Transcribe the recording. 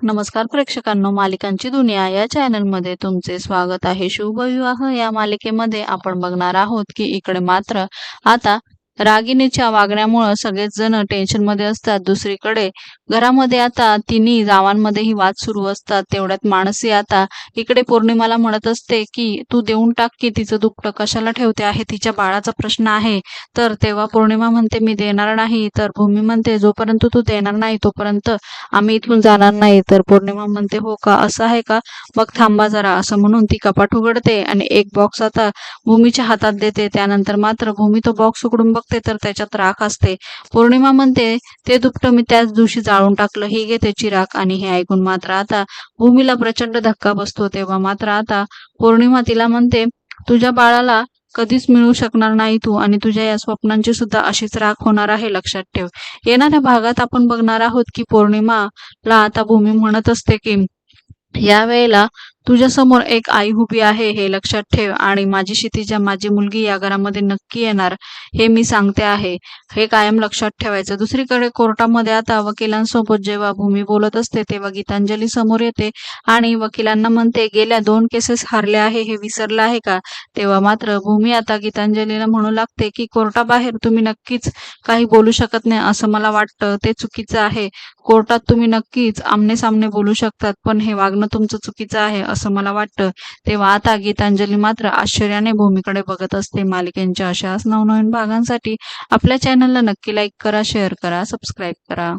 नमस्कार प्रेक्षकांनो मालिकांची दुनिया या चॅनलमध्ये तुमचे स्वागत आहे. शुभविवाह या मालिकेमध्ये आपण बघणार आहोत की इकडे मात्र आता रागिणीच्या वागण्यामुळं सगळेच जण टेन्शनमध्ये असतात. दुसरीकडे घरामध्ये आता तिन्ही गावांमध्येही वाद सुरू असतात. तेवढ्यात माणसी आता इकडे पौर्णिमाला म्हणत असते की तू देऊन टाक की तिचं दुःख कशाला ठेवते आहे? तिच्या बाळाचा प्रश्न आहे. तर तेव्हा पौर्णिमा म्हणते मी देणार नाही. तर भूमी म्हणते जोपर्यंत तू देणार नाही तोपर्यंत आम्ही इथून जाणार नाही. तर पौर्णिमा म्हणते हो का? असं आहे का? मग थांबा जरा. असं म्हणून ती कपाट उघडते आणि एक बॉक्स आता भूमीच्या हातात देते. त्यानंतर मात्र भूमी तो बॉक्स उघडून बघ बघते तर त्याच्यात राख असते. पौर्णिमा म्हणते ते दुपटं मी त्याच दिवशी जाळून टाकलं. ही घे त्याची राख आणि हे ऐकून मात्र आता भूमीला प्रचंड धक्का बसतो. तेव्हा मात्र आता पौर्णिमा तिला म्हणते तुझ्या बाळाला कधीच मिळू शकणार नाही तू आणि तुझ्या या स्वप्नांची सुद्धा अशीच राख होणार आहे. लक्षात ठेव. येणाऱ्या भागात आपण बघणार आहोत की पौर्णिमाला आता भूमी म्हणत असते की या वेळेला तुझ्या समोर एक आई उभी आहे हे लक्षात ठेव. आणि माझी क्षितिजा माझी मुलगी या घरामध्ये नक्की येणार हे मी सांगते आहे. हे कायम लक्षात ठेवायचं. दुसरीकडे कोर्टामध्ये आता वकिलांसोबत जेव्हा भूमी बोलत असते तेव्हा गीतांजली समोर येते आणि वकिलांना म्हणते गेल्या दोन केसेस हारले आहे हे विसरलं आहे का? तेव्हा मात्र भूमी आता गीतांजलीला म्हणू लागते की कोर्टाबाहेर तुम्ही नक्कीच काही बोलू शकत नाही असं मला वाटतं. ते चुकीचं आहे. कोर्टात तुम्ही नक्कीच आमने सामने बोलू शकतात पण हे वागणं तुमचं चुकीचं आहे असं मला वाटतं. तेव्हा आता गीतांजली मात्र आश्चर्याने भूमीकडे बघत असते. मालिकेंच्या अशाच नवनवीन भागांसाठी आपल्या चॅनलला नक्की लाईक करा शेअर करा सबस्क्राईब करा.